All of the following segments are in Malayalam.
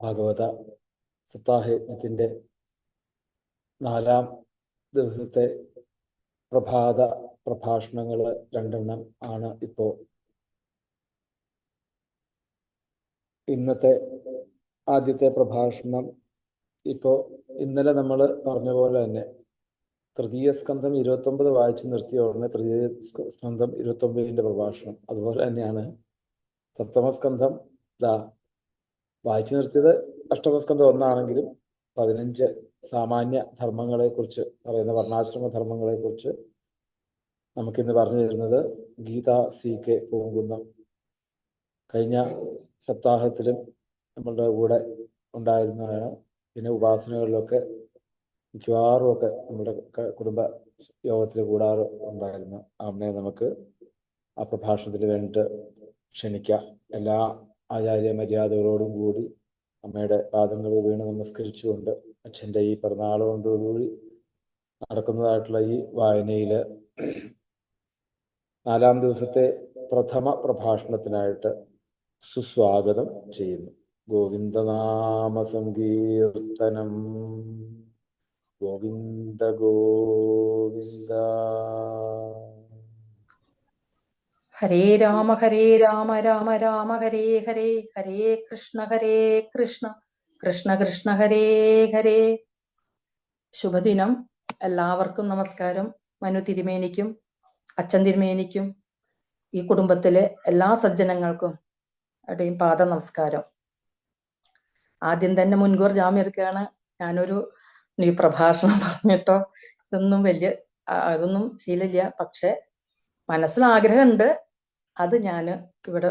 ഭാഗവത സപ്താഹയജ്ഞത്തിന്റെ നാലാം ദിവസത്തെ പ്രഭാത പ്രഭാഷണങ്ങൾ രണ്ടെണ്ണം ആണ് ഇപ്പോ ഇന്നത്തെ ആദ്യത്തെ പ്രഭാഷണം ഇപ്പോ ഇന്നലെ നമ്മൾ പറഞ്ഞ പോലെ തന്നെ തൃതീയ സ്കന്ധം ഇരുപത്തി ഒമ്പത് വായിച്ചു നിർത്തിയ ഉടനെ തൃതീയ സ്കന്ധം ഇരുപത്തി ഒമ്പതിന്റെ പ്രഭാഷണം അതുപോലെ തന്നെയാണ് സപ്തമസ്കന്ധം ദാ വായിച്ചു നിർത്തിയത് അഷ്ടമസ്കന്ധം ഒന്നാണെങ്കിലും പതിനഞ്ച് സാമാന്യ ധർമ്മങ്ങളെ കുറിച്ച് പറയുന്ന വർണാശ്രമ ധർമ്മങ്ങളെ കുറിച്ച് നമുക്കിന്ന് പറഞ്ഞു തരുന്നത് ഗീത സി കെ പൂങ്കുന്നം. കഴിഞ്ഞ സപ്താഹത്തിലും നമ്മളുടെ കൂടെ ഉണ്ടായിരുന്നതാണ് പിന്നെ ഉപാസനകളിലൊക്കെ മിക്കവാറും ഒക്കെ നമ്മുടെ കുടുംബ യോഗത്തിൽ കൂടാറ് ഉണ്ടായിരുന്നു അമ്മയെ നമുക്ക് ആ പ്രഭാഷണത്തിന് വേണ്ടിയിട്ട് ക്ഷണിക്കാം. എല്ലാ ആചാര്യ മര്യാദകളോടും കൂടി അമ്മയുടെ പാദങ്ങളിൽ വീണ് നമസ്കരിച്ചുകൊണ്ട് അച്ഛന്റെ ഈ പിറന്നാളോടുകൂടി നടക്കുന്നതായിട്ടുള്ള ഈ വായനയിൽ നാലാം ദിവസത്തെ പ്രഥമ പ്രഭാഷണത്തിനായിട്ട് സുസ്വാഗതം ചെയ്യുന്നു. ഗോവിന്ദനാമ സങ്കീർത്തനം. ഗോവിന്ദ ഗോവിന്ദ. ഹരേ രാമ ഹരേ രാമ രാമ രാമ ഹരേ ഹരേ ഹരേ കൃഷ്ണ ഹരേ കൃഷ്ണ കൃഷ്ണ കൃഷ്ണ ഹരേ ഹരേ. ശുഭദിനം. എല്ലാവർക്കും നമസ്കാരം. മനു തിരുമേനിക്കും അച്ഛൻ തിരുമേനിക്കും ഈ കുടുംബത്തിലെ എല്ലാ സജ്ജനങ്ങൾക്കും അവിടെയും പാദ നമസ്കാരം. ആദ്യം തന്നെ മുൻകൂർ ജാമ്യം എടുക്കുകയാണ്. ഞാനൊരു ഈ പ്രഭാഷണം പറഞ്ഞിട്ടോ ഇതൊന്നും വലിയ അതൊന്നും ശീലമില്ല. പക്ഷെ മനസ്സിൽ ആഗ്രഹമുണ്ട്. അത് ഞാൻ ഇവിടെ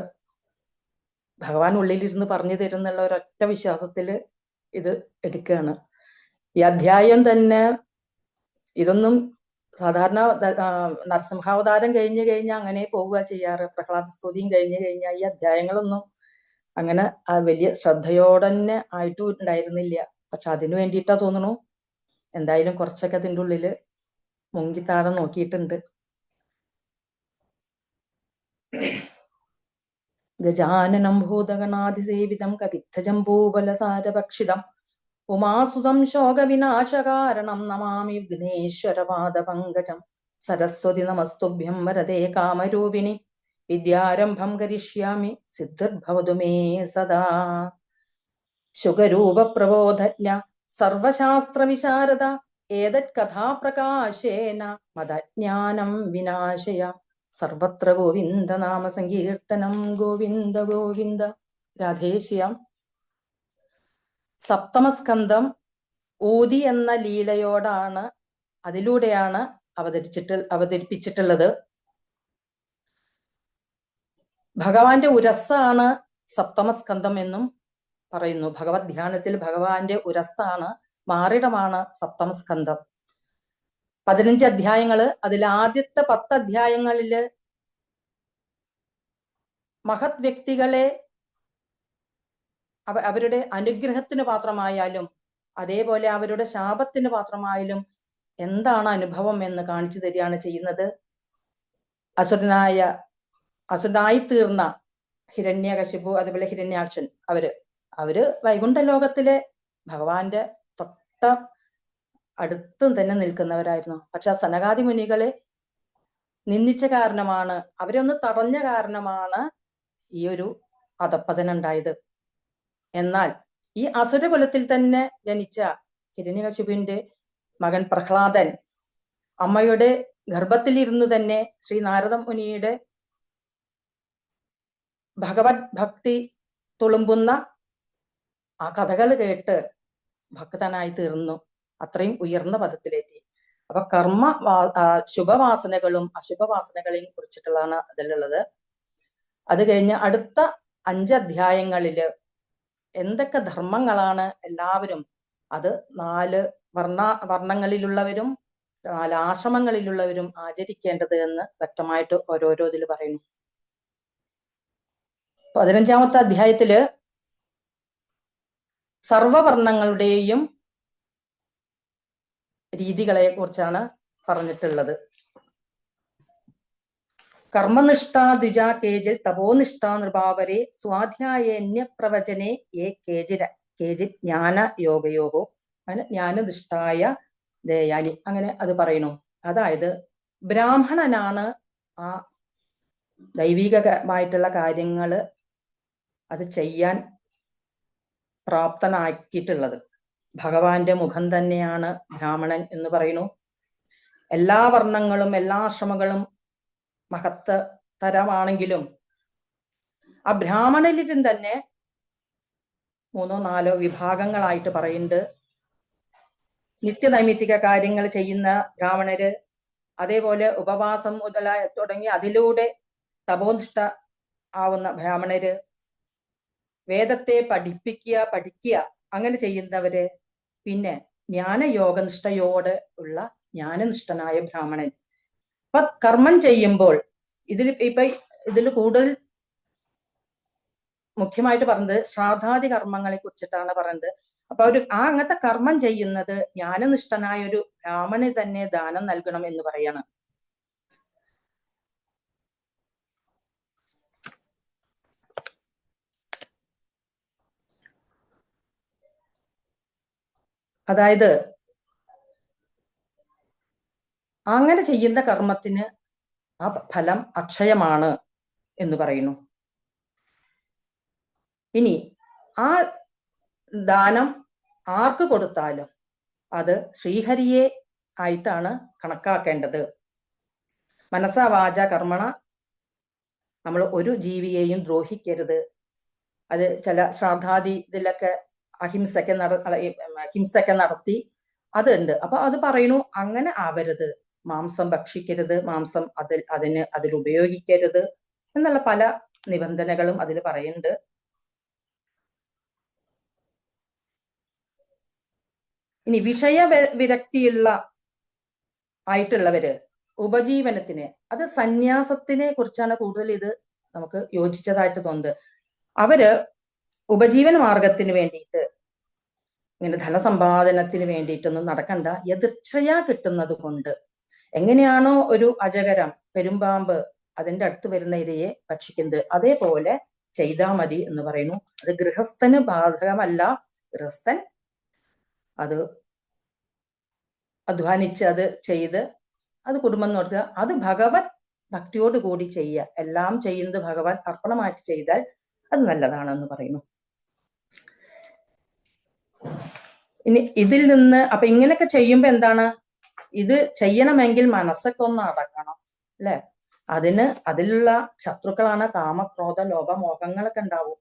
ഭഗവാൻ ഉള്ളിലിരുന്ന് പറഞ്ഞു തരുന്നുള്ള ഒരൊറ്റ വിശ്വാസത്തിൽ ഇത് എടുക്കുകയാണ് ഈ അധ്യായം തന്നെ ഇതൊന്നും സാധാരണ നരസിംഹാവതാരം കഴിഞ്ഞു കഴിഞ്ഞാൽ അങ്ങനെ പോവുക ചെയ്യാറ്. പ്രഹ്ലാദ സ്തുതിയും കഴിഞ്ഞു കഴിഞ്ഞാൽ ഈ അധ്യായങ്ങളൊന്നും അങ്ങനെ ആ വലിയ ശ്രദ്ധയോടെ തന്നെ ആയിട്ടും ഉണ്ടായിരുന്നില്ല പക്ഷെ അതിനു വേണ്ടിയിട്ടാ തോന്നണു. എന്തായാലും കുറച്ചൊക്കെ അതിന്റെ ഉള്ളിൽ മുങ്ങിത്താഴം നോക്കിയിട്ടുണ്ട്. ഗജാനനം ഭൂതഗണാതിസേവിതം കവിദ്ധജംബൂബലസാരഭക്ഷിതം ഉമാസുതം ശോകവിനാശകാരണം നമാമി വിഘ്നേശ്വരപാദപങ്കജം സരസ്വതി നമസ്തുഭ്യം വരദേ കാമരൂപിണി. വിദ്യാരംഭം കരിഷ്യാമി സിദ്ധിർഭവതു മേ സദാ. ശുഗരൂപപ്രബോധജ്ഞ സർവശാസ്ത്രവിശാരദ ഏതത് കഥാപ്രകാശേന മതജ്ഞാനം വിനാശയ. സർവത്ര ഗോവിന്ദ നാമ സങ്കീർത്തനം ഗോവിന്ദ. ഗോവിന്ദ രാധേശ്യാം സപ്തമസ്കന്ധം ഊതി എന്ന ലീലയോടാണ് അതിലൂടെയാണ് അവതരിച്ചിട്ട് അവതരിപ്പിച്ചിട്ടുള്ളത്. ഭഗവാന്റെ ഉരസ്സാണ് സപ്തമസ്കന്ധം എന്നും പറയുന്നു. ഭഗവത് ധ്യാനത്തിൽ ഭഗവാന്റെ ഉരസ്സാണ് മാറിടമാണ് സപ്തമസ്കന്ധം. പതിനഞ്ച് അധ്യായങ്ങൾ. അതിൽ ആദ്യത്തെ പത്ത് അധ്യായങ്ങളിൽ മഹത് വ്യക്തികളെ അവ അവരുടെ അനുഗ്രഹത്തിന് പാത്രമായാലും അതേപോലെ അവരുടെ ശാപത്തിന് പാത്രമായാലും എന്താണ് അനുഭവം എന്ന് കാണിച്ചു തരികയാണ് ചെയ്യുന്നത്. അസുരനായ അസുരനായി തീർന്ന ഹിരണ്യകശിപു അതുപോലെ ഹിരണ്യാക്ഷൻ അവർ അവർ വൈകുണ്ഠ ലോകത്തിലെ ഭഗവാന്റെ തൊട്ട അടുത്തും തന്നെ നിൽക്കുന്നവരായിരുന്നു. പക്ഷെ ആ സനകാദി മുനികളെ നിന്ദിച്ച കാരണമാണ് അവരെ ഒന്ന് തടഞ്ഞ കാരണമാണ് ഈ ഒരു അധപ്പതനുണ്ടായത്. എന്നാൽ ഈ അസുരകുലത്തിൽ തന്നെ ജനിച്ച ഹിരണ്യകശുപിന്റെ മകൻ പ്രഹ്ലാദൻ അമ്മയുടെ ഗർഭത്തിലിരുന്നു തന്നെ ശ്രീ നാരദ മുനിയുടെ ഭഗവത് ഭക്തി തുളുമ്പുന്ന ആ കഥകൾ കേട്ട് ഭക്തനായി തീർന്നു. അത്രയും ഉയർന്ന പദത്തിലെത്തി. അപ്പൊ കർമ്മ ശുഭവാസനകളും അശുഭവാസനകളെയും കുറിച്ചിട്ടുള്ളതാണ് അതിലുള്ളത്. അത് കഴിഞ്ഞ് അടുത്ത അഞ്ച് അധ്യായങ്ങളിൽ എന്തൊക്കെ ധർമ്മങ്ങളാണ് എല്ലാവരും അത് നാല് വർണ വർണങ്ങളിലുള്ളവരും നാല് ആശ്രമങ്ങളിലുള്ളവരും ആചരിക്കേണ്ടത് എന്ന് വ്യക്തമായിട്ട് ഓരോരോ ഇതിൽ പറയുന്നു. പതിനഞ്ചാമത്തെ അധ്യായത്തിൽ സർവവർണങ്ങളുടെയും രീതികളെ കുറിച്ചാണ് പറഞ്ഞിട്ടുള്ളത്. കർമ്മനിഷ്ഠ ദ്വിജ കേജിൽ തപോനിഷ്ഠ നൃപാവരെ സ്വാധ്യായന്യ പ്രവചനെ ഏ കേജിര കേജിൽ ജ്ഞാന യോഗയോഗോ അങ്ങനെ ജ്ഞാനനിഷ്ഠായ ദയാനി അങ്ങനെ അത് പറയുന്നു. അതായത് ബ്രാഹ്മണനാണ് ആ ദൈവികമായിട്ടുള്ള കാര്യങ്ങൾ അത് ചെയ്യാൻ പ്രാപ്തനാക്കിയിട്ടുള്ളത്. ഭഗവാന്റെ മുഖം തന്നെയാണ് ബ്രാഹ്മണൻ എന്ന് പറയുന്നു. എല്ലാ വർണങ്ങളും എല്ലാ ആശ്രമങ്ങളും മഹത്ത് തരമാണെങ്കിലും ആ ബ്രാഹ്മണരിലും തന്നെ മൂന്നോ നാലോ വിഭാഗങ്ങളായിട്ട് പറയുന്നുണ്ട്. നിത്യനൈമിത്തിക കാര്യങ്ങൾ ചെയ്യുന്ന ബ്രാഹ്മണര് അതേപോലെ ഉപവാസം മുതലായ തുടങ്ങി അതിലൂടെ തപോനിഷ്ഠ ആവുന്ന ബ്രാഹ്മണര് വേദത്തെ പഠിപ്പിക്കുക പഠിക്കുക അങ്ങനെ ചെയ്യുന്നവര് പിന്നെ ജ്ഞാനയോഗനിഷ്ഠയോട് ഉള്ള ജ്ഞാനനിഷ്ഠനായ ബ്രാഹ്മണൻ. അപ്പൊ കർമ്മം ചെയ്യുമ്പോൾ ഇതിൽ ഇപ്പൊ ഇതിൽ കൂടുതൽ മുഖ്യമായിട്ട് പറഞ്ഞത് ശ്രാദ്ധാദി കർമ്മങ്ങളെ കുറിച്ചിട്ടാണ് പറയുന്നത് അപ്പൊ ഒരു ആ അങ്ങനത്തെ കർമ്മം ചെയ്യുന്നത് ജ്ഞാനനിഷ്ഠനായ ഒരു ബ്രാഹ്മണന് തന്നെ ദാനം നൽകണം എന്ന് പറയാണ്. അതായത് അങ്ങനെ ചെയ്യുന്ന കർമ്മത്തിന് ആ ഫലം അക്ഷയമാണ് എന്ന് പറയുന്നു. ഇനി ആ ദാനം ആർക്ക് കൊടുത്താലും അത് ശ്രീഹരിയെ ആയിട്ടാണ് കണക്കാക്കേണ്ടത്. മനസ്സാവാച കർമ്മണ നമ്മൾ ഒരു ജീവിയെയും ദ്രോഹിക്കരുത്. അത് ചില ശ്രാദ്ധാദി ഇതിലൊക്കെ അഹിംസയൊക്കെ നട ഹിംസയൊക്കെ നടത്തി. അതുണ്ട്. അപ്പൊ അത് പറയുന്നു അങ്ങനെ ആവരുത്. മാംസം ഭക്ഷിക്കരുത്. മാംസം അതിൽ അതിന് അതിൽ ഉപയോഗിക്കരുത് എന്നുള്ള പല നിബന്ധനകളും അതിൽ പറയുന്നുണ്ട്. ഇനി വിഷയ വിരക്തിയുള്ള ആയിട്ടുള്ളവര് ഉപജീവനത്തിന് അത് സന്യാസത്തിനെ കുറിച്ചാണ് കൂടുതൽ ഇത് നമുക്ക് യോജിച്ചതായിട്ട് തോന്നുന്നത്. അവർ ഉപജീവന മാർഗത്തിന് വേണ്ടിയിട്ട് ഇങ്ങനെ ധനസമ്പാദനത്തിന് വേണ്ടിയിട്ടൊന്നും നടക്കണ്ട. എതിർച്ചയാ കിട്ടുന്നത് കൊണ്ട് എങ്ങനെയാണോ ഒരു അജകരം പെരുമ്പാമ്പ് അതിന്റെ അടുത്ത് വരുന്ന ഇരയെ ഭക്ഷിക്കുന്നത് അതേപോലെ ചെയ്താ മതി എന്ന് പറയുന്നു. അത് ഗൃഹസ്ഥന് ബാധകമല്ല. ഗൃഹസ്ഥൻ അത് അധ്വാനിച്ച് അത് ചെയ്ത് അത് കുടുംബം നോക്കുക. അത് ഭഗവത് ഭക്തിയോടുകൂടി ചെയ്യുക. എല്ലാം ചെയ്യുന്നത് ഭഗവാൻ അർപ്പണമായിട്ട് ചെയ്താൽ അത് നല്ലതാണെന്ന് പറയുന്നു. ഇനി ഇതിൽ നിന്ന് അപ്പൊ ഇങ്ങനെയൊക്കെ ചെയ്യുമ്പോ എന്താണ്? ഇത് ചെയ്യണമെങ്കിൽ മനസ്സൊക്കെ ഒന്ന് അടക്കണം അല്ലെ? അതിന് അതിലുള്ള ശത്രുക്കളാണ് കാമക്രോധ ലോഭ മോഹങ്ങളൊക്കെ ഉണ്ടാവും.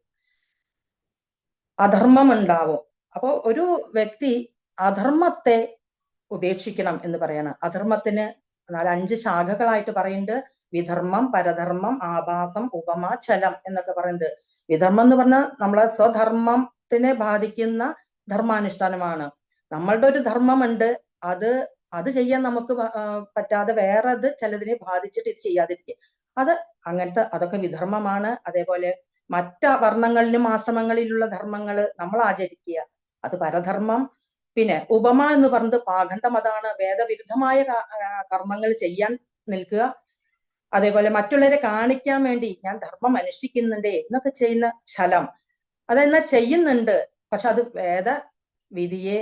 അധർമ്മം ഉണ്ടാവും. അപ്പൊ ഒരു വ്യക്തി അധർമ്മത്തെ ഉപേക്ഷിക്കണം എന്ന് പറയാണ്. അധർമ്മത്തിന് എന്നാൽ അഞ്ച് ശാഖകളായിട്ട് പറയുന്നുണ്ട്. വിധർമ്മം പരധർമ്മം ആഭാസം ഉപമ ചലം എന്നൊക്കെ പറയുന്നത് വിധർമ്മം എന്ന് പറഞ്ഞാൽ നമ്മളെ സ്വധർമ്മത്തിനെ ബാധിക്കുന്ന ധർമാനുഷ്ഠാനമാണ്. നമ്മളുടെ ഒരു ധർമ്മമുണ്ട്. അത് അത് ചെയ്യാൻ നമുക്ക് പറ്റാതെ വേറെ അത് ചിലതിനെ ബാധിച്ചിട്ട് ഇത് ചെയ്യാതിരിക്കുക. അത് അങ്ങനത്തെ അതൊക്കെ വിധർമ്മമാണ്. അതേപോലെ മറ്റ് വർണങ്ങളിലും ആശ്രമങ്ങളിലുള്ള ധർമ്മങ്ങൾ നമ്മൾ ആചരിക്കുക. അത് പരധർമ്മം. പിന്നെ ഉപമ എന്ന് പറഞ്ഞത് പാഖണ്ഡം അതാണ്. വേദവിരുദ്ധമായ കർമ്മങ്ങൾ ചെയ്യാൻ നിൽക്കുക. അതേപോലെ മറ്റുള്ളവരെ കാണിക്കാൻ വേണ്ടി ഞാൻ ധർമ്മം അനുഷ്ഠിക്കുന്നുണ്ട് എന്നൊക്കെ ചെയ്യുന്ന ഛലം. അതെന്നാ ചെയ്യുന്നുണ്ട്. പക്ഷെ അത് വേദ വിധിയെ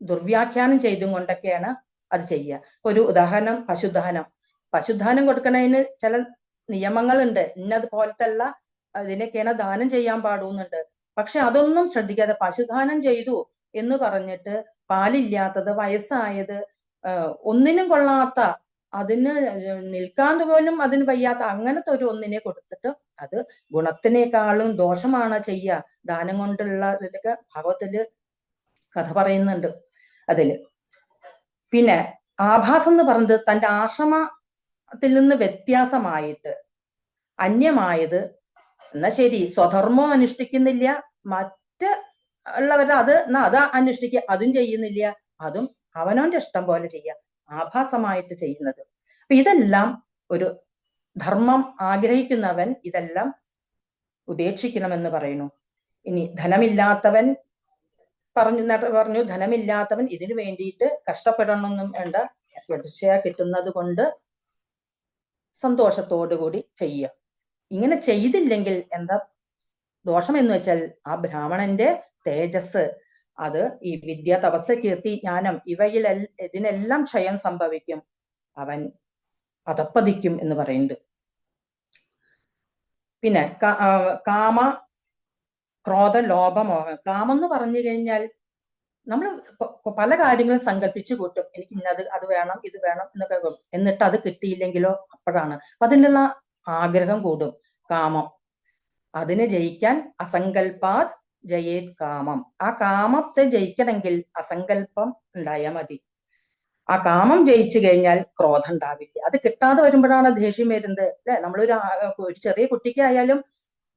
ദുർവ്യാഖ്യാനം ചെയ്തും കൊണ്ടൊക്കെയാണ് അത് ചെയ്യുക. ഒരു ഉദാഹരണം പശുദാനം. പശുദാനം കൊടുക്കുന്നതിന് ചില നിയമങ്ങളുണ്ട്. ഇന്നത് പോലത്തല്ല അതിനൊക്കെയാണ് ദാനം ചെയ്യാൻ പാടുന്നുണ്ട്. പക്ഷെ അതൊന്നും ശ്രദ്ധിക്കാതെ പശുദാനം ചെയ്തു എന്ന് പറഞ്ഞിട്ട് പാലില്ലാത്തത് വയസ്സായത് ഒന്നിനും കൊള്ളാത്ത അതിന് നിൽക്കാൻ പോലും അതിന് വയ്യാത്ത അങ്ങനത്തെ ഒരു ഒന്നിനെ കൊടുത്തിട്ട് അത് ഗുണത്തിനേക്കാളും ദോഷമാണ് ചെയ്യുക. ദാനം കൊണ്ടുള്ള ഇതിലൊക്കെ ഭാഗവത്തിൽ കഥ പറയുന്നുണ്ട് അതിൽ. പിന്നെ ആഭാസം എന്ന് പറഞ്ഞത് തന്റെ ആശ്രമത്തിൽ നിന്ന് വ്യത്യാസമായിട്ട് അന്യമായത് എന്നാ ശരി സ്വധർമ്മം അനുഷ്ഠിക്കുന്നില്ല മറ്റ് ഉള്ളവരുടെ അത് എന്നാ അത് അനുഷ്ഠിക്കുക അതും ചെയ്യുന്നില്ല അതും അവനവന്റെ ഇഷ്ടം പോലെ ചെയ്യാം ആഭാസമായിട്ട് ചെയ്യുന്നത്. അപ്പൊ ഇതെല്ലാം ഒരു ധർമ്മം ആഗ്രഹിക്കുന്നവൻ ഇതെല്ലാം ഉപേക്ഷിക്കണമെന്ന് പറയുന്നു. ഇനി ധനമില്ലാത്തവൻ പറഞ്ഞു പറഞ്ഞു ധനമില്ലാത്തവൻ ഇതിനു വേണ്ടിയിട്ട് കഷ്ടപ്പെടണമെന്നും വേണ്ട. പ്രതിഷ്ഠ കിട്ടുന്നത് കൊണ്ട് സന്തോഷത്തോടു കൂടി ചെയ്യുക. ഇങ്ങനെ ചെയ്തില്ലെങ്കിൽ എന്താ ദോഷം എന്ന് വെച്ചാൽ ആ ബ്രാഹ്മണന്റെ തേജസ് അത് ഈ വിദ്യ തപസ് കീർത്തി ജ്ഞാനം ഇവയിൽ ഇതിനെല്ലാം ക്ഷയം സംഭവിക്കും. അവൻ അതപ്പതിക്കും എന്ന് പറയുന്നുണ്ട്. പിന്നെ കാമ ക്രോധ ലോഭ മോഹം. കാമം എന്ന് പറഞ്ഞു കഴിഞ്ഞാൽ നമ്മൾ പല കാര്യങ്ങളും സങ്കല്പിച്ചു കൂട്ടും. എനിക്ക് ഇന്നത് അത് വേണം ഇത് വേണം എന്നൊക്കെ എന്നിട്ട് അത് കിട്ടിയില്ലെങ്കിലോ അപ്പോഴാണ്. അപ്പൊ അതിനുള്ള ആഗ്രഹം കൂടും. കാമം. അതിനെ ജയിക്കാൻ അസങ്കൽപാത് ജയേത് കാമം. ആ കാമത്തെ ജയിക്കണമെങ്കിൽ അസങ്കല്പം ഉണ്ടായാൽ മതി. ആ കാമം ജയിച്ചു കഴിഞ്ഞാൽ ക്രോധം ഉണ്ടാവില്ല. അത് കിട്ടാതെ വരുമ്പോഴാണ് ദേഷ്യം വരുന്നത്. അല്ലെ? നമ്മളൊരു ഒരു ചെറിയ കുട്ടിക്കായാലും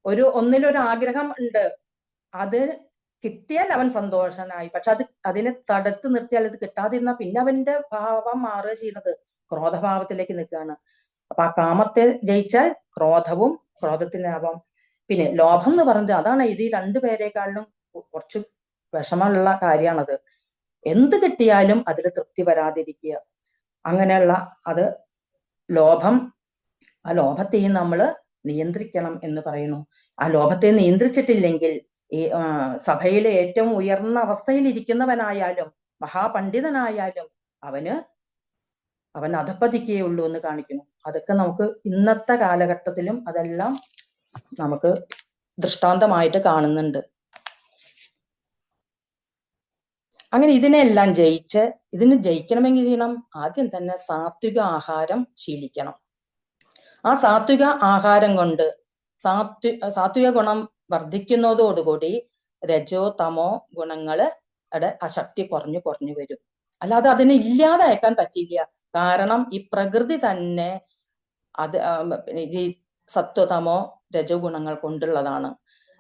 ഒരു ഒന്നിലൊരു ആഗ്രഹം ഉണ്ട്. അത് കിട്ടിയാൽ അവൻ സന്തോഷനായി. പക്ഷെ അത് അതിനെ തടുത്ത് നിർത്തിയാൽ അത് കിട്ടാതിരുന്നാൽ പിന്നെ അവന്റെ ഭാവം മാറുക ചെയ്യുന്നത് ക്രോധഭാവത്തിലേക്ക് നിൽക്കുകയാണ്. അപ്പൊ ആ കാമത്തെ ജയിച്ചാൽ ക്രോധവും ക്രോധത്തിനാവാം. പിന്നെ ലോഭം എന്ന് പറയുന്നത് അതാണ് ഇത് ഈ രണ്ടുപേരെക്കാളിലും കുറച്ച് വിഷമമുള്ള കാര്യമാണത് എന്ത് കിട്ടിയാലും അതിൽ തൃപ്തി വരാതിരിക്കുക. അങ്ങനെയുള്ള അത് ലോഭം ആ ലോഭത്തെയും നമ്മൾ നിയന്ത്രിക്കണം എന്ന് പറയുന്നു. ആ ലോഭത്തെ നിയന്ത്രിച്ചിട്ടില്ലെങ്കിൽ ഈ സഭയിലെ ഏറ്റവും ഉയർന്ന അവസ്ഥയിൽ ഇരിക്കുന്നവനായാലും മഹാപണ്ഡിതനായാലും അവന് അവൻ അധപ്പതിക്കുകയുള്ളൂ എന്ന് കാണിക്കുന്നു. അതൊക്കെ നമുക്ക് ഇന്നത്തെ കാലഘട്ടത്തിലും അതെല്ലാം നമുക്ക് ദൃഷ്ടാന്തമായിട്ട് കാണുന്നുണ്ട്. അങ്ങനെ ഇതിനെല്ലാം ജയിച്ച് ഇതിന് ജയിക്കണമെങ്കിൽ ചെയ്യണം ആദ്യം തന്നെ സാത്വിക ആഹാരം ശീലിക്കണം. ആ സാത്വിക ആഹാരം കൊണ്ട് സാത്വി സാത്വിക ഗുണം വർദ്ധിക്കുന്നതോടുകൂടി രജോ തമോ ഗുണങ്ങൾ അവിടെ ആ ശക്തി കുറഞ്ഞു കുറഞ്ഞു വരും. അല്ലാതെ അതിനെ ഇല്ലാതാക്കാൻ പറ്റില്ല. കാരണം ഈ പ്രകൃതി തന്നെ അത് ഈ സത്വതമോ രജോ ഗുണങ്ങൾ കൊണ്ടുള്ളതാണ്.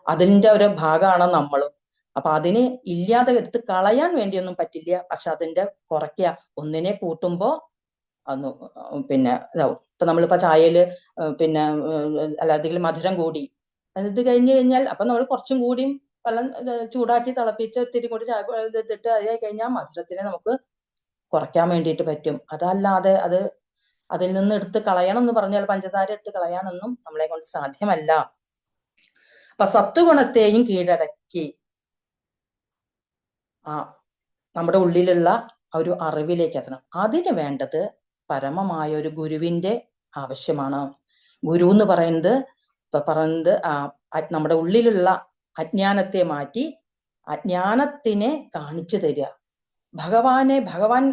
അതിന്റെ ഒരു ഭാഗമാണ് നമ്മളും. അപ്പൊ അതിനെ ഇല്ലാതെ എടുത്ത് കളയാൻ വേണ്ടിയൊന്നും പറ്റില്ല. പക്ഷെ അതിന്റെ കുറയ്ക്കുക ഒന്നിനെ കൂട്ടുമ്പോ അന്ന് പിന്നെ ഇതാവും. ഇപ്പൊ നമ്മളിപ്പോ ചായയിൽ പിന്നെ അല്ലാതെ മധുരം കൂടി ഇത് കഴിഞ്ഞു കഴിഞ്ഞാൽ അപ്പൊ നമ്മൾ കുറച്ചും കൂടിയും വെള്ളം ചൂടാക്കി തിളപ്പിച്ച് ഒത്തിരി കൂടി ചായ ഇതിട്ട് അതായി കഴിഞ്ഞാൽ മധുരത്തിനെ നമുക്ക് കുറയ്ക്കാൻ വേണ്ടിയിട്ട് പറ്റും. അതല്ലാതെ അത് അതിൽ നിന്ന് എടുത്ത് കളയണം എന്ന് പറഞ്ഞാൽ പഞ്ചസാര എടുത്ത് കളയാനൊന്നും നമ്മളെ കൊണ്ട് സാധ്യമല്ല. അപ്പൊ സത്വഗുണത്തെയും കീഴടക്കി. ആ നമ്മുടെ ഉള്ളിലുള്ള ഒരു അറിവിലേക്ക് എത്തണം. അതിന് വേണ്ടത് പരമമായ ഒരു ഗുരുവിന്റെ ആവശ്യമാണ്. ഗുരു എന്ന് പറയുന്നത് പറയുന്നത് നമ്മുടെ ഉള്ളിലുള്ള അജ്ഞാനത്തെ മാറ്റി അജ്ഞാനത്തിനെ കാണിച്ചു തരിക. ഭഗവാനെ ഭഗവാൻ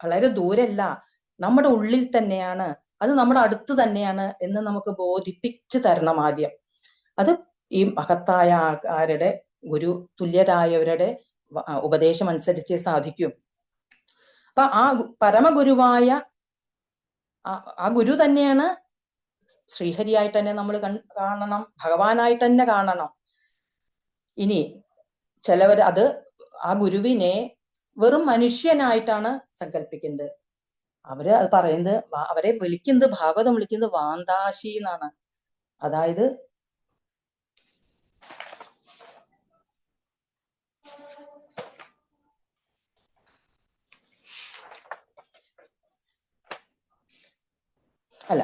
വളരെ ദൂരല്ല. നമ്മുടെ ഉള്ളിൽ തന്നെയാണ് അത് നമ്മുടെ അടുത്ത് തന്നെയാണ് എന്ന് നമുക്ക് ബോധിപ്പിച്ചു തരണം ആദ്യം. അത് ഈ മഹത്തായ ആൾക്കാരുടെ ഗുരു തുല്യരായവരുടെ ഉപദേശം അനുസരിച്ച് സാധിക്കും. അപ്പൊ ആ പരമഗുരുവായ ആ- ഗുരു തന്നെയാണ് ശ്രീഹരിയായിട്ട് തന്നെ നമ്മൾ കാണണം ഭഗവാനായിട്ട് തന്നെ കാണണം. ഇനി ചിലവർ അത് ആ ഗുരുവിനെ വെറും മനുഷ്യനായിട്ടാണ് സങ്കല്പിക്കുന്നത് അവർ അത് പറയുന്നത് അവരെ വിളിക്കുന്നത് ഭാഗവതം വിളിക്കുന്നത് വാന്താശി എന്നാണ്. അതായത് അല്ല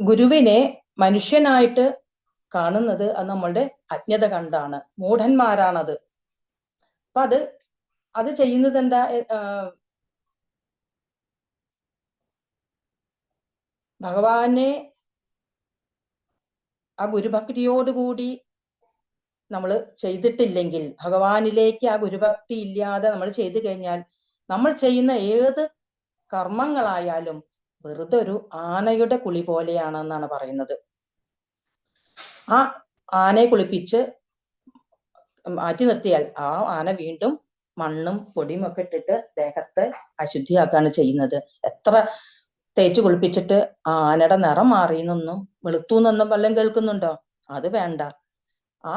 ഗുരുവിനെ മനുഷ്യനായിട്ട് കാണുന്നത് അത് നമ്മളുടെ അജ്ഞത കണ്ടാണ്. മൂഢന്മാരാണത്. അപ്പൊ അത് അത് ചെയ്യുന്നത് എന്താ എ, ആ, ഭഗവാനെ ആ ഗുരുഭക്തിയോടുകൂടി നമ്മൾ ചെയ്തിട്ടില്ലെങ്കിൽ ഭഗവാനിലേക്ക് ആ ഗുരുഭക്തി ഇല്ലാതെ നമ്മൾ ചെയ്തു കഴിഞ്ഞാൽ നമ്മൾ ചെയ്യുന്ന ഏത് കർമ്മങ്ങളായാലും വെറുതെ ഒരു ആനയുടെ കുളി പോലെയാണെന്നാണ് പറയുന്നത്. ആ ആനയെ കുളിപ്പിച്ച് മാറ്റി നിർത്തിയാൽ ആ ആന വീണ്ടും മണ്ണും പൊടിയും ഒക്കെ ഇട്ടിട്ട് ദേഹത്തെ അശുദ്ധിയാക്കുകയാണ് ചെയ്യുന്നത്. എത്ര തേച്ച് കുളിപ്പിച്ചിട്ട് ആനയുടെ നിറം മാറിയെന്നൊന്നും വെളുത്തു എന്നൊന്നും വല്ലതും കേൾക്കുന്നുണ്ടോ? അത് വേണ്ട. ആ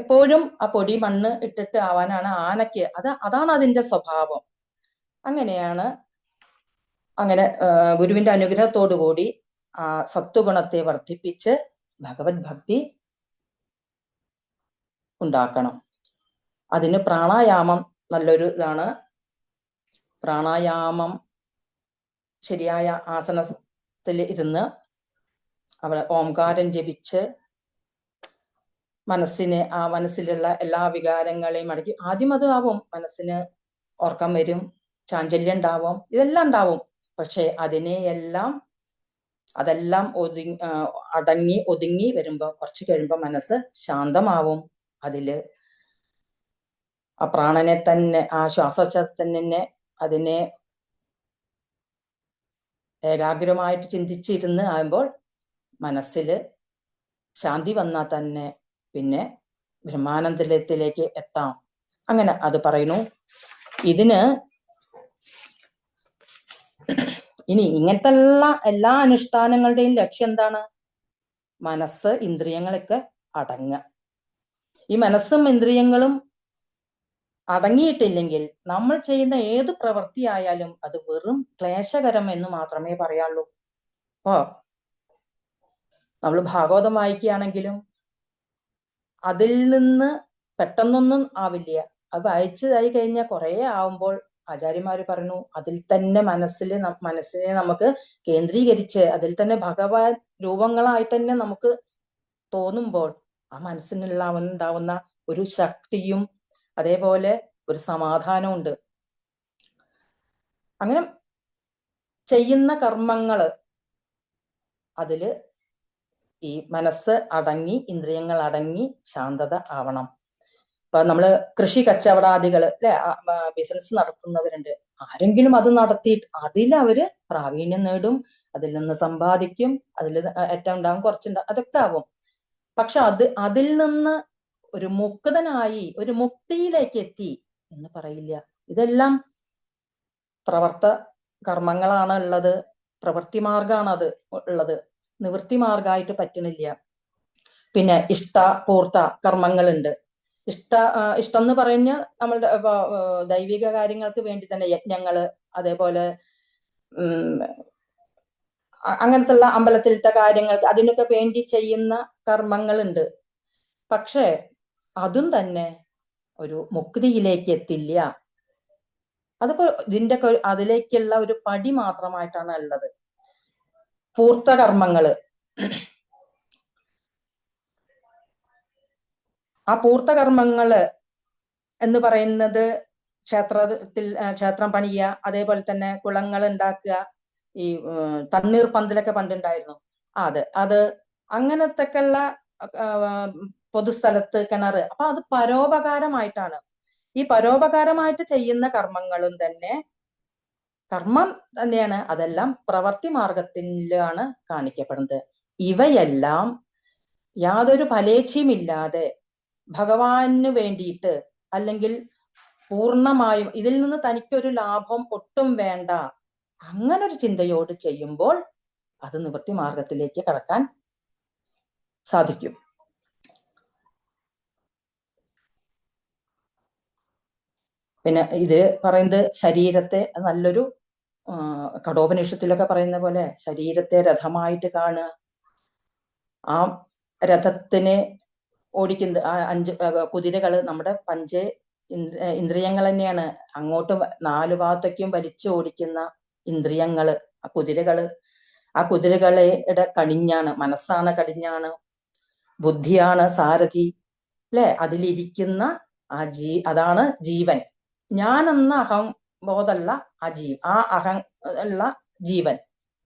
എപ്പോഴും ആ പൊടി മണ്ണ് ഇട്ടിട്ട് ആവാനാണ് ആനയ്ക്ക്. അത് അതാണ് അതിന്റെ സ്വഭാവം. അങ്ങനെയാണ് അങ്ങനെ ഗുരുവിന്റെ അനുഗ്രഹത്തോടു കൂടി ആ സത്വഗുണത്തെ വർദ്ധിപ്പിച്ച് ഭഗവത് ഭക്തി ഉണ്ടാക്കണം. അതിന് പ്രാണായാമം നല്ലൊരു ഇതാണ്. പ്രാണായാമം ശരിയായ ആസനത്തിൽ ഇരുന്ന് അവൾ ഓംകാരം ജപിച്ച് മനസ്സിനെ ആ മനസ്സിലുള്ള എല്ലാ വികാരങ്ങളെയും അടക്കി. ആദ്യം അത് ആവും. മനസ്സിന് ഉറക്കം വരും ചാഞ്ചല്യം ഉണ്ടാവും ഇതെല്ലാം ഉണ്ടാവും. പക്ഷെ അതിനെയെല്ലാം അതെല്ലാം ഒതുങ്ങി അടങ്ങി ഒതുങ്ങി വരുമ്പോ കുറച്ച് കഴിയുമ്പോ മനസ്സ് ശാന്തമാവും. അതിൽ ആ പ്രാണനെ തന്നെ ആ ശ്വാസോച്ഛ തന്നെ അതിനെ ഏകാഗ്രമായിട്ട് ചിന്തിച്ചിരുന്ന് ആകുമ്പോൾ മനസ്സിൽ ശാന്തി വന്നാൽ തന്നെ പിന്നെ ബ്രഹ്മാനന്ദത്തിലേക്ക് എത്താം. അങ്ങനെ അത് പറയുന്നു. ഇതിന് ഇനി ഇങ്ങനത്തെ എല്ലാ അനുഷ്ഠാനങ്ങളുടെയും ലക്ഷ്യം എന്താണ്? മനസ്സ് ഇന്ദ്രിയങ്ങളൊക്കെ അടങ്ങുക. ഈ മനസ്സും ഇന്ദ്രിയങ്ങളും അടങ്ങിയിട്ടില്ലെങ്കിൽ നമ്മൾ ചെയ്യുന്ന ഏത് പ്രവൃത്തിയായാലും അത് വെറും ക്ലേശകരം എന്ന് മാത്രമേ പറയാള്ളൂ. ഓ നമ്മൾ ഭാഗവതം വായിക്കുകയാണെങ്കിലും അതിൽ നിന്ന് പെട്ടെന്നൊന്നും ആവില്ല. അത് വായിച്ചതായി കഴിഞ്ഞാൽ കുറേ ആവുമ്പോൾ ആചാര്യന്മാര് പറഞ്ഞു അതിൽ തന്നെ മനസ്സിൽ മനസ്സിനെ നമുക്ക് കേന്ദ്രീകരിച്ച് അതിൽ തന്നെ ഭഗവാൻ രൂപങ്ങളായിട്ട് തന്നെ നമുക്ക് തോന്നുമ്പോൾ ആ മനസ്സിനുള്ള ഉണ്ടാവുന്ന ഒരു ശക്തിയും അതേപോലെ ഒരു സമാധാനമുണ്ട്. അങ്ങനെ ചെയ്യുന്ന കർമ്മങ്ങൾ അതിൽ ഈ മനസ്സ് അടങ്ങി ഇന്ദ്രിയങ്ങൾ അടങ്ങി ശാന്തത ആവണം. ഇപ്പൊ നമ്മൾ കൃഷി കച്ചവടാദികൾ അല്ലെ ബിസിനസ് നടത്തുന്നവരുണ്ട്. ആരെങ്കിലും അത് നടത്തിയിട്ട് അതിൽ അവർ പ്രാവീണ്യം നേടും അതിൽ നിന്ന് സമ്പാദിക്കും അതിൽ ഏറ്റവും ഉണ്ടാവും കുറച്ചുണ്ടാവും അതൊക്കെ ആവും. പക്ഷെ അത് അതിൽ നിന്ന് ഒരു മുക്തനായി ഒരു മുക്തിയിലേക്ക് എത്തി എന്ന് പറയില്ല. ഇതെല്ലാം പ്രവർത്ത കർമ്മങ്ങളാണ് ഉള്ളത്. പ്രവൃത്തി മാർഗമാണ് അത് ഉള്ളത്. നിവൃത്തി മാർഗമായിട്ട് പറ്റണില്ല. പിന്നെ ഇഷ്ട പൂർത്ത കർമ്മങ്ങളുണ്ട്. ഇഷ്ട ഇഷ്ടം എന്ന് പറഞ്ഞ നമ്മളുടെ ദൈവിക കാര്യങ്ങൾക്ക് വേണ്ടി തന്നെ യജ്ഞങ്ങൾ അതേപോലെ അങ്ങനത്തുള്ള അമ്പലത്തിലത്തെ കാര്യങ്ങൾക്ക് അതിനൊക്കെ വേണ്ടി ചെയ്യുന്ന കർമ്മങ്ങളുണ്ട്. പക്ഷേ അതും തന്നെ ഒരു മുക്തിയിലേക്ക് എത്തില്ല. അതൊക്കെ ഇതിന്റെ ഒക്കെ അതിലേക്കുള്ള ഒരു പടി മാത്രമായിട്ടാണ് ഉള്ളത്. പൂർത്ത കർമ്മങ്ങൾ ആ പൂർത്ത കർമ്മങ്ങൾ എന്ന് പറയുന്നത് ക്ഷേത്രത്തിൽ ക്ഷേത്രം പണിയുക അതേപോലെ തന്നെ കുളങ്ങൾ ഉണ്ടാക്കുക ഈ തണ്ണീർ പന്തലൊക്കെ പണ്ടുണ്ടായിരുന്നു. അത് അത് അങ്ങനത്തെക്കുള്ള പൊതുസ്ഥലത്ത് കിണർ അപ്പൊ അത് പരോപകാരമായിട്ടാണ്. ഈ പരോപകാരമായിട്ട് ചെയ്യുന്ന കർമ്മങ്ങളും തന്നെ കർമ്മം തന്നെയാണ്. അതെല്ലാം പ്രവർത്തി മാർഗത്തിലാണ് കാണിക്കപ്പെടുന്നത്. ഇവയെല്ലാം യാതൊരു ഫലേച്ഛയുമില്ലാതെ ഭഗവാനു വേണ്ടിയിട്ട് അല്ലെങ്കിൽ പൂർണമായും ഇതിൽ നിന്ന് തനിക്കൊരു ലാഭം ഒട്ടും വേണ്ട അങ്ങനെ ഒരു ചിന്തയോട് ചെയ്യുമ്പോൾ അത് നിവൃത്തി മാർഗത്തിലേക്ക് കടക്കാൻ സാധിക്കും. പിന്നെ ഇത് പറയുന്നത് ശരീരത്തെ നല്ലൊരു കഠോപനിഷത്തിലൊക്കെ പറയുന്ന പോലെ ശരീരത്തെ രഥമായിട്ട് കാണുക. ആ രഥത്തിനെ ഓടിക്കുന്നത് ആ അഞ്ച് കുതിരകൾ നമ്മുടെ പഞ്ച ഇന്ദ്- ഇന്ദ്രിയങ്ങൾ തന്നെയാണ്. അങ്ങോട്ടും നാലു ഭാഗത്തേക്കും വലിച്ചു ഓടിക്കുന്ന ഇന്ദ്രിയങ്ങൾ ആ കുതിരകൾ. ആ കുതിരകളുടെ കടിഞ്ഞാണ് മനസ്സാണ് കടിഞ്ഞാണ് ബുദ്ധിയാണ് സാരഥി. അല്ലെ? അതിലിരിക്കുന്ന ആ ജീ അതാണ് ജീവൻ. ഞാൻ എന്ന അഹം ബോധമല്ല ആ ജീ ആ അഹം ഉള്ള ജീവൻ.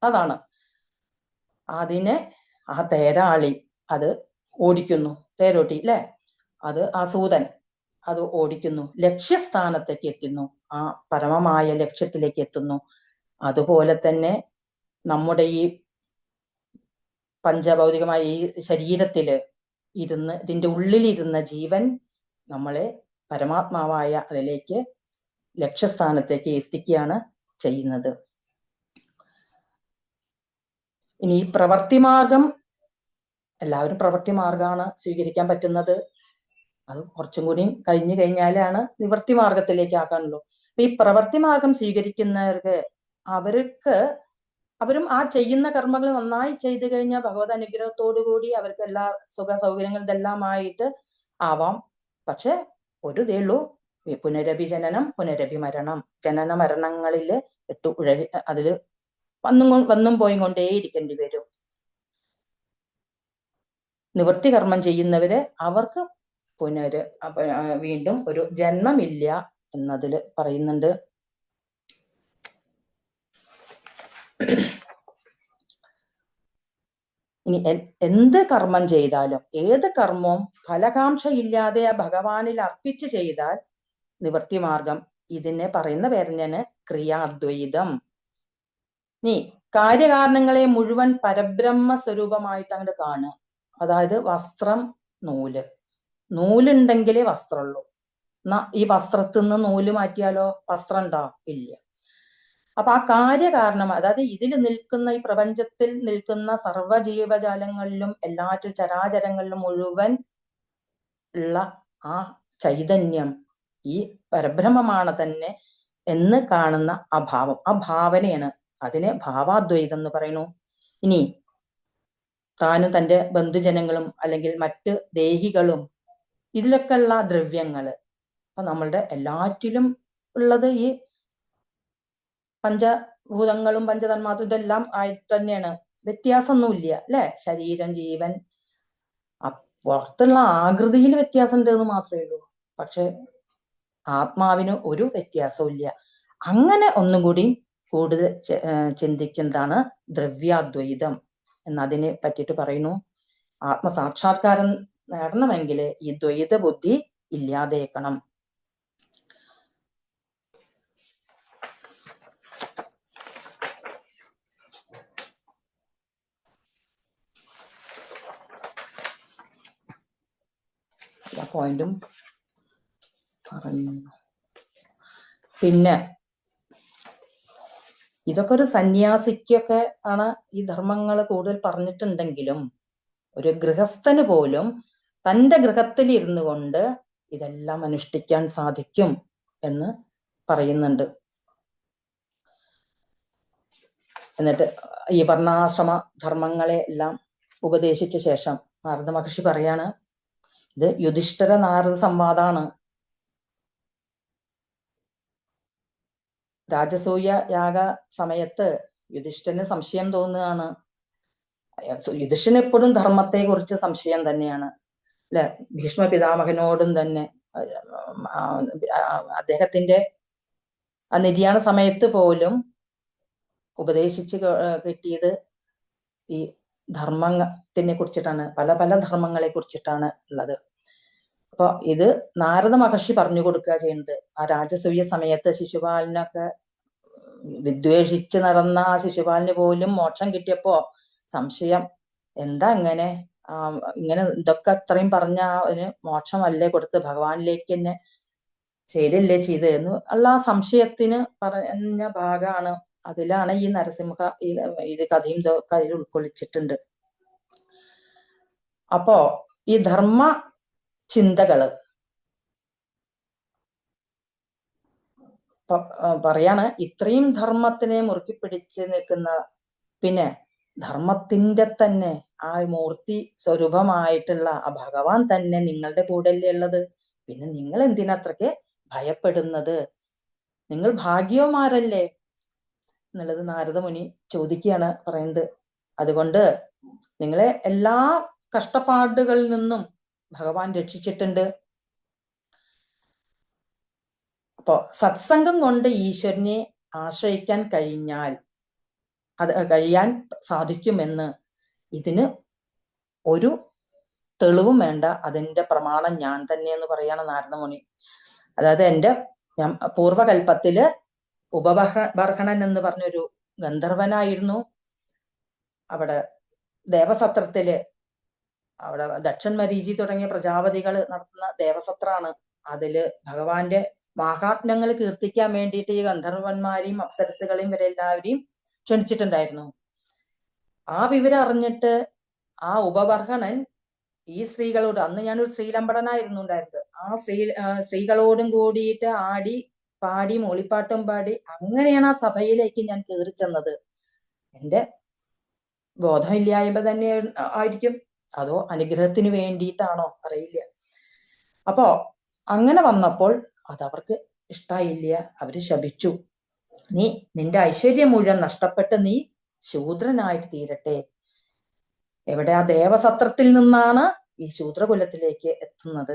അതാണ്. അതിനെ ആ തേരാളി അത് ഓടിക്കുന്നു. തേരോട്ടി അല്ലെ അത് ആ സൂതൻ അത് ഓടിക്കുന്നു. ലക്ഷ്യസ്ഥാനത്തേക്ക് എത്തുന്നു. ആ പരമമായ ലക്ഷ്യത്തിലേക്ക് എത്തുന്നു. അതുപോലെ തന്നെ നമ്മുടെ ഈ പഞ്ചഭൗതികമായ ഈ ശരീരത്തിൽ ഇരുന്ന് ഇതിന്റെ ഉള്ളിലിരുന്ന ജീവൻ നമ്മളെ പരമാത്മാവായ അതിലേക്ക് ലക്ഷ്യസ്ഥാനത്തേക്ക് എത്തിക്കുകയാണ് ചെയ്യുന്നത്. ഇനി പ്രവർത്തി മാർഗം എല്ലാവരും പ്രവർത്തി മാർഗമാണ് സ്വീകരിക്കാൻ പറ്റുന്നത്. അത് കുറച്ചും കൂടി കഴിഞ്ഞു കഴിഞ്ഞാലാണ് നിവൃത്തി മാർഗത്തിലേക്ക് ആക്കാനുള്ളൂ. അപ്പൊ ഈ പ്രവർത്തി മാർഗം സ്വീകരിക്കുന്നവർക്ക് അവർക്ക് അവരും ആ ചെയ്യുന്ന കർമ്മങ്ങൾ നന്നായി ചെയ്തു കഴിഞ്ഞാൽ ഭഗവത് അനുഗ്രഹത്തോടു കൂടി അവർക്ക് എല്ലാ സുഖ സൗകര്യങ്ങളും ഇതെല്ലാം ആയിട്ട് ആവാം. പക്ഷെ ഒരു ഇതേ ഉള്ളൂ. പുനരഭി ജനനം പുനരഭി മരണം. ജനന മരണങ്ങളിൽ എട്ടു ഉഴകി അതിൽ വന്നും വന്നും പോയും കൊണ്ടേയിരിക്കേണ്ടി വരും. നിവൃത്തി കർമ്മം ചെയ്യുന്നവര് അവർക്ക് പുനര് വീണ്ടും ഒരു ജന്മമില്ല എന്നതിൽ പറയുന്നുണ്ട്. ഇനി എന്ത് കർമ്മം ചെയ്താലും ഏത് കർമ്മവും ഫലകാംക്ഷയില്ലാതെ ആ ഭഗവാനിൽ അർപ്പിച്ച് ചെയ്താൽ നിവൃത്തി മാർഗം ഇതിനെ പറയുന്ന പേരിനാണ് ക്രിയാദ്വൈതം. നീ കാര്യകാരണങ്ങളെ മുഴുവൻ പരബ്രഹ്മ സ്വരൂപമായിട്ട് അങ്ങോട്ട് കാണുക. അതായത് വസ്ത്രം നൂൽ. നൂലുണ്ടെങ്കിലേ വസ്ത്രമുള്ളൂ. ഈ വസ്ത്രത്തിൽ നിന്ന് നൂൽ മാറ്റിയാലോ? വസ്ത്രം ഉണ്ടോ ഇല്ല. അപ്പൊ ആ കാര്യകാരണം അതായത് ഇതിൽ നിൽക്കുന്ന ഈ പ്രപഞ്ചത്തിൽ നിൽക്കുന്ന സർവ ജീവജാലങ്ങളിലും ചരാചരങ്ങളിലും മുഴുവൻ ഉള്ള ആ ചൈതന്യം ഈ പരബ്രഹ്മമാണ് തന്നെ എന്ന് കാണുന്ന ആ ഭാവം. ആ ഭാവനയാണ്. അതിനെ ഭാവാദ്വൈതം എന്ന് പറയുന്നു. ഇനി താനും തന്റെ ബന്ധുജനങ്ങളും അല്ലെങ്കിൽ മറ്റ് ദേഹികളും ഇതിലൊക്കെ ഉള്ള ദ്രവ്യങ്ങൾ അപ്പൊ നമ്മളുടെ എല്ലാറ്റിലും ഉള്ളത് ഈ പഞ്ചഭൂതങ്ങളും പഞ്ചതന്മാത്രം ഇതെല്ലാം ആയിട്ട് തന്നെയാണ്. വ്യത്യാസമൊന്നുമില്ല അല്ലെ? ശരീരം ജീവൻ പുറത്തുള്ള ആകൃതിയിൽ വ്യത്യാസം ഉണ്ട് എന്ന് മാത്രമേ ഉള്ളൂ. പക്ഷെ ആത്മാവിന് ഒരു വ്യത്യാസവും ഇല്ല അങ്ങനെ ഒന്നും കൂടി കൂടുതൽ ചിന്തിക്കുന്നതാണ് ദ്രവ്യാദ്വൈതം എന്നതിനെ പറ്റിയിട്ട് പറയുന്നു. ആത്മസാക്ഷാത്കാരം നേടണമെങ്കിൽ ഈ ദ്വൈത ബുദ്ധി ഇല്ലാതേക്കണം പോയിന്റും പറഞ്ഞു പിന്നെ ഇതൊക്കെ ഒരു സന്യാസിക്കൊക്കെ ആണ് ഈ ധർമ്മങ്ങൾ കൂടുതൽ പറഞ്ഞിട്ടുണ്ടെങ്കിലും ഒരു ഗൃഹസ്ഥന് പോലും തന്റെ ഗൃഹത്തിൽ ഇരുന്നു കൊണ്ട് ഇതെല്ലാം അനുഷ്ഠിക്കാൻ സാധിക്കും എന്ന് പറയുന്നുണ്ട്. എന്നിട്ട് ഈ വർണാശ്രമ ധർമ്മങ്ങളെ എല്ലാം ഉപദേശിച്ച ശേഷം നാരദ മഹർഷി പറയാണ് ഇത് യുധിഷ്ഠിര നാരദ സംവാദാണ്. രാജസൂയ യാഗ സമയത്ത് യുധിഷ്ഠന് സംശയം തോന്നുകയാണ്. യുധിഷ്ഠൻ എപ്പോഴും ധർമ്മത്തെ കുറിച്ച് സംശയം തന്നെയാണ്. അല്ലെ? ഭീഷ്മ പിതാമഹനോടും തന്നെ. അദ്ദേഹത്തിന്റെ ആ നിര്യാണ സമയത്ത് പോലും ഉപദേശിച്ച് കിട്ടിയത് ഈ ധർമ്മത്തിനെ കുറിച്ചിട്ടാണ്. പല പല ധർമ്മങ്ങളെ കുറിച്ചിട്ടാണ് ഉള്ളത്. അപ്പൊ ഇത് നാരദ മഹർഷി പറഞ്ഞു കൊടുക്കുക ചെയ്യുന്നത് ആ രാജസൂയ സമയത്ത് ശിശുപാലനൊക്കെ വിദ്വേഷിച്ച് നടന്ന ആ ശിശുപാലന് പോലും മോക്ഷം കിട്ടിയപ്പോ സംശയം എന്താ ഇങ്ങനെ? ആ, ഇങ്ങനെ ഇതൊക്കെ അത്രയും പറഞ്ഞ അതിന് മോക്ഷമല്ലേ കൊടുത്ത് ഭഗവാനിലേക്ക് തന്നെ ശരിയല്ലേ ചെയ്ത് എന്ന് ഉള്ള ആ സംശയത്തിന് പറഞ്ഞ ഭാഗമാണ്. അതിലാണ് ഈ നരസിംഹ ഈ ഇത് കഥയും അതിൽ ഉൾക്കൊള്ളിച്ചിട്ടുണ്ട്. അപ്പോ ഈ ധർമ്മ ചിന്തകൾ. പ- പറയാണ് ഇത്രയും ധർമ്മത്തിനെ മുറുക്കി പിടിച്ച് നിൽക്കുന്ന പിന്നെ ധർമ്മത്തിന്റെ തന്നെ ആ മൂർത്തി സ്വരൂപമായിട്ടുള്ള ആ ഭഗവാൻ തന്നെ നിങ്ങളുടെ കൂടെയല്ലേ ഉള്ളത്? പിന്നെ നിങ്ങൾ എന്തിനത്രയ്ക്ക് ഭയപ്പെടുന്നത്? നിങ്ങൾ ഭാഗ്യവന്മാരല്ലേ? എന്നുള്ളത് നാരദമുനി ചോദിക്കുകയാണ് പറയുന്നത്. അതുകൊണ്ട് നിങ്ങളെ എല്ലാ കഷ്ടപ്പാടുകളിൽ നിന്നും ഭഗവാൻ രക്ഷിച്ചിട്ടുണ്ട്. അപ്പോ സത്സംഗം കൊണ്ട് ഈശ്വരനെ ആശ്രയിക്കാൻ കഴിഞ്ഞാൽ അത് കഴിയാൻ സാധിക്കുമെന്ന് ഇതിന് ഒരു തെളിവും വേണ്ട. അതിന്റെ പ്രമാണം ഞാൻ തന്നെ എന്ന് പറയാണ് നാരദമുനി. അതായത് എന്റെ ഞാൻ പൂർവകൽപ്പത്തിൽ ഉപബർഹ ബർഹണൻ എന്ന് പറഞ്ഞൊരു ഗന്ധർവനായിരുന്നു. അവിടെ ദേവസത്രത്തിൽ അവിടെ ദക്ഷൻ മരീചി തുടങ്ങിയ പ്രജാപതികൾ നടത്തുന്ന ദേവസത്രാണ്. അതിൽ ഭഗവാന്റെ മാഹാത്മ്യങ്ങൾ കീർത്തിക്കാൻ വേണ്ടിയിട്ട് ഈ ഗന്ധർവന്മാരെയും അപ്സരസുകളെയും വരെ എല്ലാവരെയും ക്ഷണിച്ചിട്ടുണ്ടായിരുന്നു. ആ വിവരം അറിഞ്ഞിട്ട് ആ ഉപവർഹണൻ ഈ സ്ത്രീകളോട് അന്ന് ഞാനൊരു ശ്രീലമ്പടനായിരുന്നു ഉണ്ടായിരുന്നത്. ആ സ്ത്രീ സ്ത്രീകളോടും കൂടിയിട്ട് ആടി പാടി മൂളിപ്പാട്ടും പാടി അങ്ങനെയാണ് ആ സഭയിലേക്ക് ഞാൻ കയറി ചെന്നത് എന്റെ ബോധമില്ലായ്മ തന്നെ ആയിരിക്കും. അതോ അനുഗ്രഹത്തിന് വേണ്ടിയിട്ടാണോ? അറിയില്ല. അപ്പോ അങ്ങനെ വന്നപ്പോൾ അത് അവർക്ക് ഇഷ്ടായില്ല. അവർ ശപിച്ചു. നീ നിന്റെ ഐശ്വര്യം മുഴുവൻ നഷ്ടപ്പെട്ട് നീ ശൂദ്രനായിട്ട് തീരട്ടെ. എവിടെ ആ ദേവസത്രത്തിൽ നിന്നാണ് ഈ ശൂദ്രകുലത്തിലേക്ക് എത്തുന്നത്?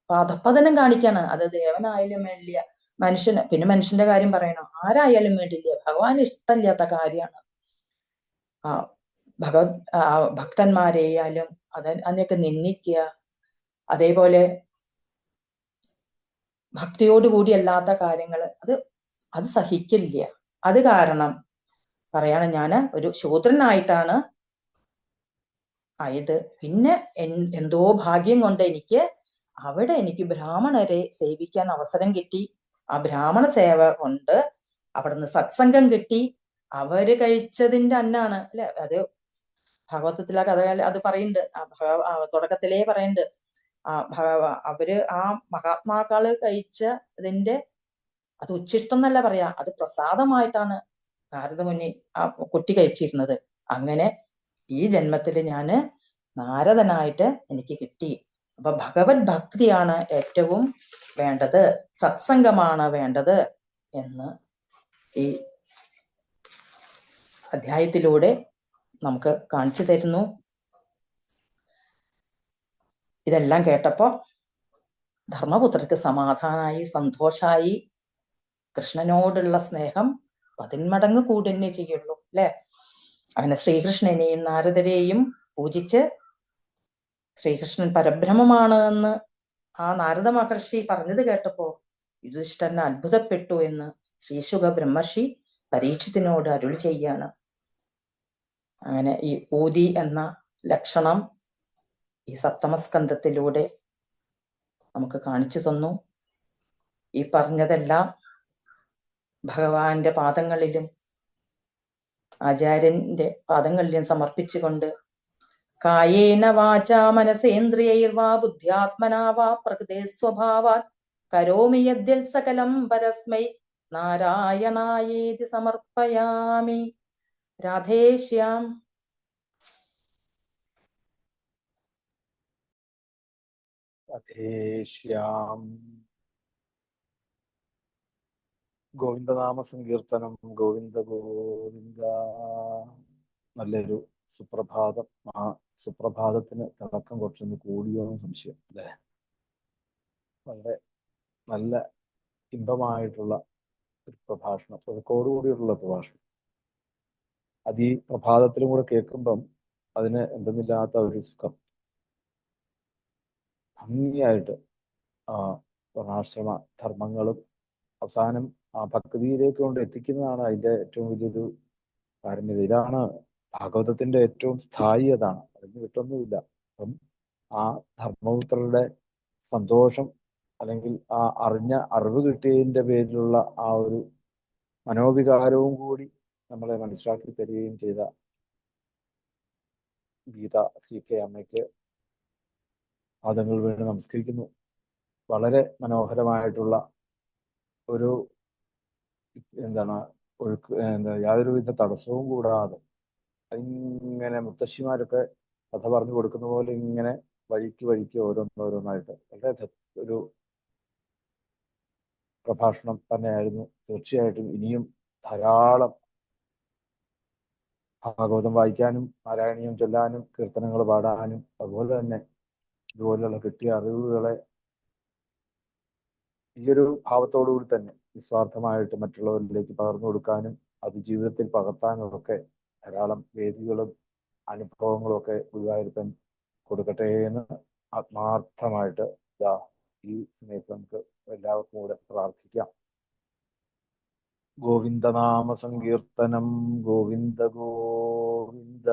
അപ്പൊ അധപ്പതനം കാണിക്കാണ്. അത് ദേവനായാലും വേണ്ടില്ല മനുഷ്യന് പിന്നെ മനുഷ്യന്റെ കാര്യം പറയണോ? ആരായാലും വേണ്ടില്ല ഭഗവാൻ ഇഷ്ടമില്ലാത്ത കാര്യമാണ്. ആ ഭഗവത് ഭക്തന്മാരെയാലും അത് അതിനെയൊക്കെ നിന്ദിക്കുക. അതേപോലെ ഭക്തിയോടുകൂടി അല്ലാത്ത കാര്യങ്ങൾ അത് അത് സഹിക്കില്ല. അത് കാരണം പറയാണ് ഞാൻ ഒരു ശൂദ്രനായിട്ടാണ് ആയത്. പിന്നെ എന്തോ ഭാഗ്യം കൊണ്ട് എനിക്ക് അവിടെ എനിക്ക് ബ്രാഹ്മണരെ സേവിക്കാൻ അവസരം കിട്ടി. ആ ബ്രാഹ്മണ സേവ കൊണ്ട് അവിടുന്ന് സത്സംഗം കിട്ടി. അവർ കഴിച്ചതിന്റെ അന്നാണ് അല്ലെ? അത് ഭാഗവതത്തിലെ കഥ അത് പറയുന്നുണ്ട്. ആ ആ തുടക്കത്തിലേ പറയുന്നുണ്ട്. ആ അവർ ആ മഹാത്മാക്കൾ കഴിച്ച ഇതിന്റെ അത് ഉച്ചിഷ്ടം എന്നല്ല പറയാ അത് പ്രസാദമായിട്ടാണ് നാരദമുനി ആ കുട്ടി കഴിച്ചിരുന്നത്. അങ്ങനെ ഈ ജന്മത്തിൽ ഞാൻ നാരദനായിട്ട് എനിക്ക് കിട്ടി. അപ്പൊ ഭഗവത് ഭക്തിയാണ് ഏറ്റവും വേണ്ടത് സത്സംഗമാണ് വേണ്ടത് എന്ന് ഈ അധ്യായത്തിലൂടെ നമുക്ക് കാണിച്ചു തരുന്നു. ഇതെല്ലാം കേട്ടപ്പോ ധർമ്മപുത്രർക്ക് സമാധാനായി സന്തോഷായി. കൃഷ്ണനോടുള്ള സ്നേഹം പതിന്മടങ്ങ് കൂടുന്നേ ചെയ്യുള്ളൂ അല്ലെ? അങ്ങനെ ശ്രീകൃഷ്ണനെയും നാരദരെയും പൂജിച്ച് ശ്രീകൃഷ്ണൻ പരബ്രഹ്മമാണ് എന്ന് ആ നാരദ മഹർഷി പറഞ്ഞത് കേട്ടപ്പോ യുധിഷ്ഠനെ അത്ഭുതപ്പെട്ടു എന്ന് ശ്രീശുഖ ബ്രഹ്മർഷി പരീക്ഷത്തിനോട് അരുൾ ചെയ്യാണ്. അങ്ങനെ ഈ ഊതി എന്ന ലക്ഷണം ഈ സപ്തമസ്കന്ധത്തിലൂടെ നമുക്ക് കാണിച്ചു തന്നു. ഈ പറഞ്ഞതെല്ലാം ഭഗവാന്റെ പാദങ്ങളിലും ആചാര്യന്റെ പാദങ്ങളിലും സമർപ്പിച്ചുകൊണ്ട് കായേന വാച മനസേന്ദ്രിയൈർവാ ബുദ്ധ്യാത്മനാ വാ പ്രകൃതേ സ്വഭാവാത് കരോമി യദ്യൽ സകലം പരസ്മൈ നാരായണായേതി സമർപ്പയാമി. രാധേശ്യാം രാധേശ്യാം ഗോവിന്ദനാമ സങ്കീർത്തനം ഗോവിന്ദ ഗോവിന്ദ. നല്ലൊരു സുപ്രഭാതം. ആ സുപ്രഭാതത്തിന് തിളക്കം കുറച്ചൊന്ന് കൂടിയോന്ന് സംശയം അല്ലേ? വളരെ നല്ല ഇമ്പമായിട്ടുള്ള ഒരു പ്രഭാഷണം കൂടിയുള്ള പ്രഭാഷണം. അത് ഈ പ്രഭാതത്തിലും കൂടെ കേൾക്കുമ്പം അതിന് എന്തെന്നില്ലാത്ത ഒരു സുഖം. ഭംഗിയായിട്ട് വർണാശ്രമ ധർമ്മങ്ങളും അവസാനം ആ ഭക്തിയിലേക്ക് കൊണ്ട് എത്തിക്കുന്നതാണ് അതിന്റെ ഏറ്റവും വലിയൊരു കാര്യം ഇതാണ് ഭാഗവതത്തിന്റെ ഏറ്റവും സ്ഥായി അതാണ്. അതിന് വിട്ടൊന്നുമില്ല. അപ്പം ആ ധർമ്മപുത്രരുടെ സന്തോഷം അല്ലെങ്കിൽ ആ അറിഞ്ഞ അറിവ് കിട്ടിയതിന്റെ പേരിലുള്ള ആ ഒരു മനോവികാരവും കൂടി നമ്മളെ മനസ്സിലാക്കി തരികയും ചെയ്ത ഗീത സി കെ അമ്മയ്ക്ക് പാദങ്ങൾ വീണ് നമസ്കരിക്കുന്നു. വളരെ മനോഹരമായിട്ടുള്ള ഒരു എന്താണ് ഒഴുക്ക് എന്താ യാതൊരുവിധ തടസ്സവും കൂടാതെ ഇങ്ങനെ മുത്തശ്ശിമാരൊക്കെ കഥ പറഞ്ഞു കൊടുക്കുന്ന പോലെ ഇങ്ങനെ വഴിക്ക് വഴിക്ക് ഓരോന്നോരോന്നായിട്ട് വളരെ ഒരു പ്രഭാഷണം തന്നെയായിരുന്നു. തീർച്ചയായിട്ടും ഇനിയും ധാരാളം ഭാഗവതം വായിക്കാനും നാരായണീയം ചൊല്ലാനും കീർത്തനങ്ങൾ പാടാനും അതുപോലെ തന്നെ ഇതുപോലെയുള്ള കിട്ടിയ അറിവുകളെ ഈ ഒരു ഭാവത്തോടുകൂടി തന്നെ നിസ്വാർത്ഥമായിട്ട് മറ്റുള്ളവരിലേക്ക് പകർന്നു കൊടുക്കാനും അത് ജീവിതത്തിൽ പകർത്താനും ഒക്കെ ധാരാളം വേദികളും അനുഭവങ്ങളും ഒക്കെ ഗുരുവായൂരപ്പൻ കൊടുക്കട്ടെ എന്ന് ആത്മാർത്ഥമായിട്ട് ഈ സമയത്ത് നമുക്ക് എല്ലാവർക്കും കൂടെ പ്രാർത്ഥിക്കാം. ഗോവിന്ദനാമ സങ്കീർത്തനം ഗോവിന്ദ ഗോവിന്ദ